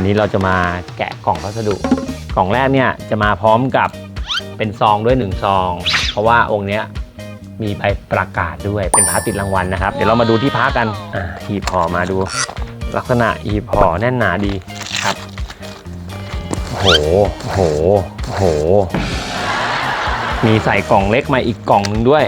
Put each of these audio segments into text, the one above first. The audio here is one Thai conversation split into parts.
วันนี้เราจะมาแกะกล่องพัสดุ กล่องแรกเนี่ยจะมาพร้อมกับเป็นซองด้วยหนึ่งซอง เพราะว่าองค์เนี้ยมีใบประกาศด้วยเป็นพระติดรางวัลนะครับ เดี๋ยวเรามาดูที่พระกันอ่าหีบห่อมาดู ลักษณะหีบห่อแน่นหนาดีครับโหโหโห มีใส่กล่องเล็กมาอีกกล่องหนึงด้วย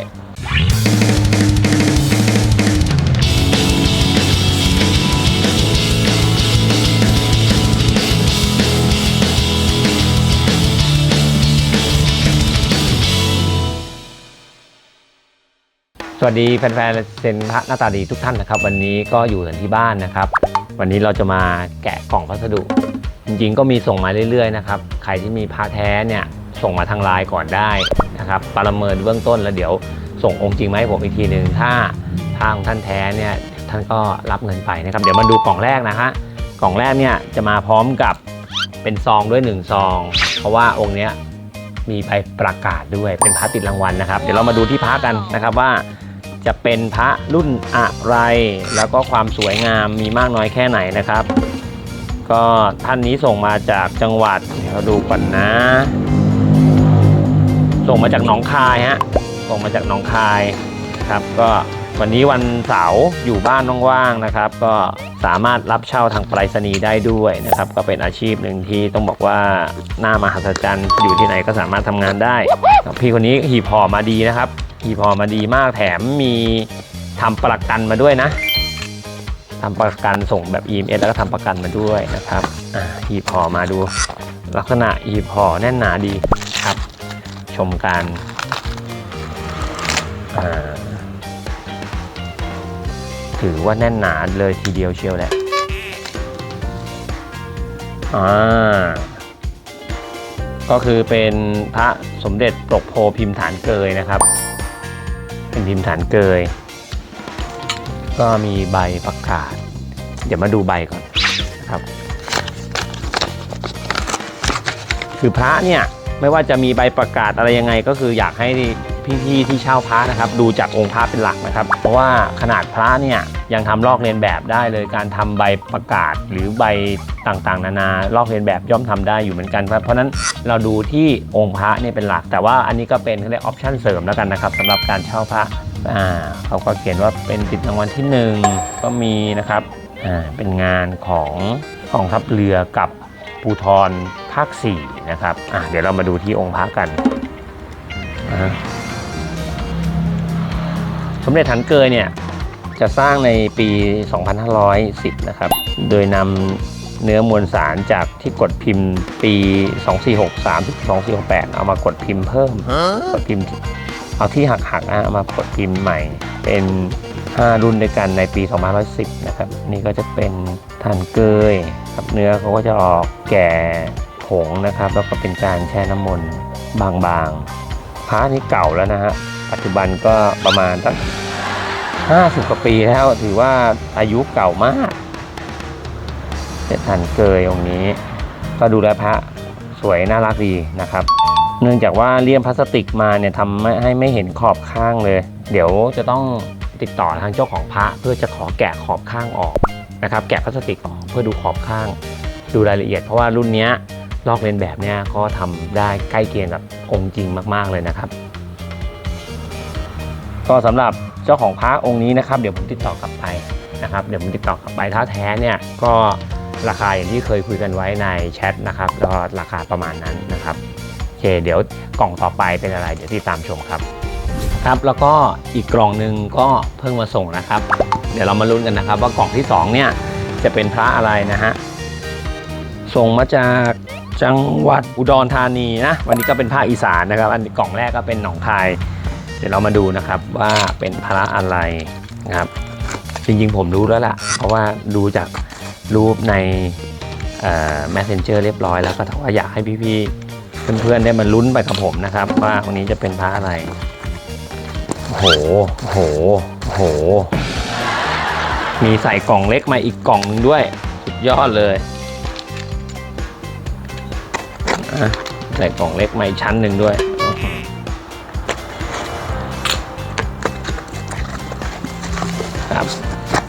สวัสดีแฟนๆเซนพระหน้าตาดีทุกท่านนะครับ วันนี้ก็อยู่กันที่บ้านนะครับ วันนี้เราจะมาแกะกล่องพัสดุ จริงๆ ก็มีส่งมาเรื่อยๆนะครับใครที่มีพระแท้เนี่ยส่งมาทางไลน์ก่อนได้นะครับประเมินเบื้องต้นแล้วเดี๋ยวส่งองค์จริงมให้ผมอีกทีหนึ่งถ้าทางท่านแท้เนี่ยท่านก็รับเงินไปนะครับ เดี๋ยวมาดูกล่องแรกนะฮะกล่องแรกเนี่ยจะมาพร้อมกับเป็นซองด้วยหนึ่งซอง เพราะว่าองค์เนี้ยมีใบประกาศด้วยเป็นพระติดรางวัลนะครับ เดี๋ยวเรามาดูที่พระกันนะครับว่า จะเป็นพระรุ่นอะไร แล้วก็ความสวยงามมีมากน้อยแค่ไหนนะครับ ก็ท่านนี้ส่งมาจากจังหวัดเดี๋ยวดูก่อนนะ ส่งมาจากหนองคายฮะส่งมาจากหนองคายครับก็วันนี้วันเสาร์อยู่บ้านว่างๆนะครับ ก็สามารถรับเช่าทางไปรษณีย์ได้ด้วยนะครับ ก็เป็นอาชีพหนึ่งที่ต้องบอกว่าหน้ามหัศจรรย์อยู่ที่ไหนก็สามารถทำงานได้ พี่คนนี้หีบห่อมาดีนะครับ หีบห่อมาดีมากแถมมีทำประกันมาด้วยนะทำประกันส่งแบบ EMS แล้วก็ทำประกันมาด้วยนะครับอ่าหีบห่อมาดู ลักษณะหีบห่อแน่นหนาดีครับ ชมการถือว่าแน่นหนาเลยทีเดียวเชียวแหละอ่าก็คือเป็นพระสมเด็จปกโพพิมพ์ฐานเกยนะครับ เป็นพิมพ์ฐานเกย ก็มีใบประกาศ เดี๋ยวมาดูใบก่อนนะครับ คือพระเนี่ยไม่ว่าจะมีใบประกาศอะไรยังไงก็คืออยากให้ พี่ๆที่เช่าพระนะครับ ดูจากองค์พระเป็นหลักนะครับ เพราะว่าขนาดพระเนี่ยยังทำลอกเลียนแบบได้เลย การทำใบประกาศหรือใบต่างๆ นานาลอกเลียนแบบย่อมทำได้อยู่เหมือนกันครับเพราะนั้นเราดูที่องค์พระเนี่ยเป็นหลัก แต่ว่าอันนี้ก็เป็นเขาเรียกออปชั่นเสริมแล้วกันนะครับสำหรับการเช่าพระอ่าเขาก็เขียนว่าเป็นติดรางวัลที่หนึ่งก็มีนะครับอ่าเป็นงานของกองทัพเรือกับภูทรภาค4นะครับอะเดี๋ยวเรามาดูที่องค์พระกันอ่า สมเด็จถันเกยเนี่ยจะสร้างในปี 2510 นะครับ โดยนำเนื้อมวลสารจากที่กดพิมพ์ปี 2463ถึง2468 เอามากดพิมพ์เพิ่ม กดพิมพ์เอาที่หักหักๆนะเอามากดพิมพ์ใหม่ เป็น 5 รุ่นด้วยกันในปี 2510 นะครับ นี่ก็จะเป็นทานเกยครับเนื้อเขาก็จะออกแก่ผงนะครับ แล้วก็เป็นการแช่น้ำมนต์บางๆพระนี่เก่าแล้วนะฮะ ปัจจุบันก็ประมาณสัก50กว่าปีแล้วถือว่าอายุเก่ามากเจ็ดทันเกยองค์นี้ ก็ดูแลพระสวยน่ารักดีนะครับ เนื่องจากว่าเลี่ยมพลาสติกมาเนี่ยทำให้ไม่เห็นขอบข้างเลย เดี๋ยวจะต้องติดต่อทางเจ้าของพระเพื่อจะขอแกะขอบข้างออกนะครับแกะพลาสติกออกเพื่อดูขอบข้าง ดูรายละเอียดเพราะว่ารุ่นนี้ลอกเลียนแบบเนี้ยก็ทำได้ใกล้เคียงกับองค์จริงมาก ๆเลยนะครับ ก็สำหรับเจ้าของพระองค์นี้นะครับ เดี๋ยวผมติดต่อกลับไปนะครับ เดี๋ยวผมติดต่อกลับไปถ้าแท้เนี่ยก็ราคาอย่างที่เคยคุยกันไว้ในแชทนะครับก็ราคาประมาณนั้นนะครับโอเค เดี๋ยวกล่องต่อไปเป็นอะไร เดี๋ยวติดตามชมครับครับ แล้วก็อีกกล่องหนึ่งก็เพิ่งมาส่งนะครับ เดี๋ยวเรามาลุ้นกันนะครับ ว่ากล่องที่สองเนี่ยจะเป็นพระอะไรนะฮะส่งมาจากจังหวัดอุดรธานีนะวันนี้ก็เป็นภาคอีสานนะครับ อันกล่องแรกก็เป็นหนองคาย เดี๋ยวเรามาดูนะครับว่าเป็นพระอะไรนะครับ จริงๆผมรู้แล้วล่ะ เพราะว่าดูจากรูปใน messenger เรียบร้อยแล้วก็ถือว่าอยากให้พี่ๆเพื่อนๆได้มาลุ้นไปกับผมนะครับ ว่าวันนี้จะเป็นพระอะไรโอ้โหโอ้โหโอ้โห มีใส่กล่องเล็กมาอีกกล่องหนึงด้วย สุดยอดเลย ใส่กล่องเล็กมาอีกชั้นหนึ่งด้วย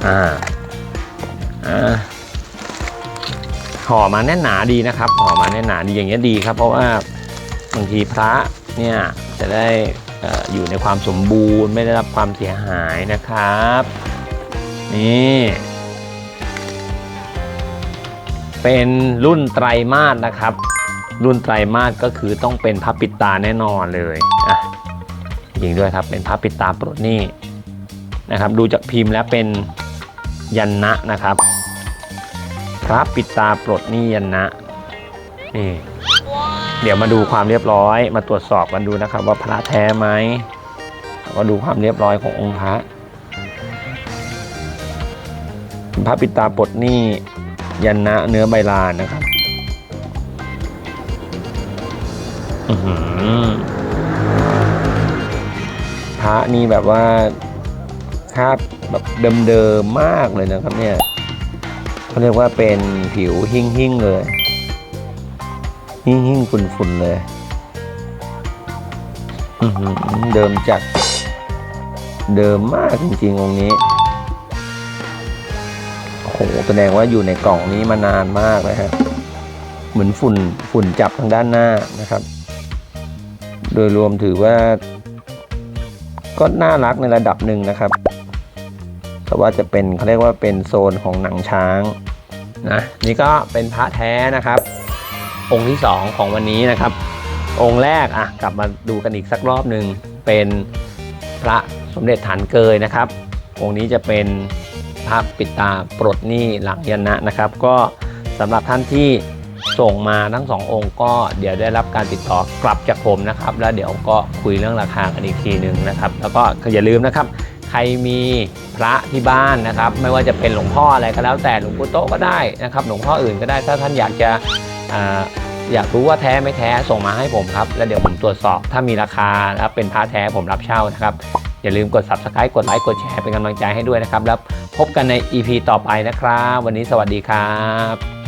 อ่าอ่าห่อมาแน่นหนาดีนะครับห่อมาแน่นหนาดีอย่างเงี้ยดีครับ เพราะว่าบางทีพระเนี่ยจะได้อออยู่ในความสมบูรณ์ไม่ได้รับความเสียหายนะครับ นี่เป็นรุ่นไตรมาสนะครับ รุ่นไตรมาสก็คือต้องเป็นพระปิดตาแน่นอนเลยอะยิงด้วยครับเป็นพระปิดตาปลดหนี้นะครับ ดูจากพิมพ์แล้วเป็น ยันนะนะครับ พระปิดตาปลดหนี้ยันนะนี่เดี๋ยวมาดูความเรียบร้อย มาตรวจสอบกันดูนะครับ ว่าพระแท้ไหมก็ดูความเรียบร้อยขององค์พระพระปิดตาปลดหนี้ยันนะเนื้อใบลานนะครับอือหือพระนี่แบบว่าคาบ แบบเดิมๆมากเลยนะครับเนี่ยเขาเรียกว่าเป็นผิวหิ่งๆเลยหิ่งหิ่งๆฝุ่นๆเลยเดิมจัดเดิมมากจริงๆองค์นี้โอ้โหแสดงว่าอยู่ในกล่องนี้มานานมากเลยฮะเหมือนฝุ่นฝุ่นจับทางด้านหน้านะครับ โดยรวมถือว่า ก็น่ารักในระดับหนึ่งนะครับ แต่ว่าจะเป็นเขาเรียกว่าเป็นโซนของหนังช้างนะนี่ก็เป็นพระแท้นะครับ องค์ที่ 2 ของวันนี้นะครับ องค์แรกอะกลับมาดูกันอีกสักรอบหนึ่งเป็นพระสมเด็จฐานเกยนะครับ องค์นี้จะเป็นพระปิตาปลดหนี้หลังยันนะนะครับ ก็สำหรับท่านที่ส่งมาทั้งสององค์ก็เดี๋ยวได้รับการติดต่อกลับจากผมนะครับ แล้วเดี๋ยวก็คุยเรื่องราคากันอีกทีหนึ่งนะครับ แล้วก็อย่าลืมนะครับ ใครมีพระที่บ้านนะครับ ไม่ว่าจะเป็นหลวงพ่ออะไรก็แล้วแต่หลวงปู่โตก็ได้นะครับ หลวงพ่ออื่นก็ได้ถ้าท่านอยากจะอ่าอยากรู้ว่าแท้ไม่แท้ส่งมาให้ผมครับ แล้วเดี๋ยวผมตรวจสอบถ้ามีราคาแล้วเป็นพระแท้ผมรับเช่านะครับ อย่าลืมกด subscribe กดไลค์กดแชร์เป็นกำลังใจให้ด้วยนะครับ แล้วพบกันใน EP ต่อไปนะครับ วันนี้สวัสดีครับ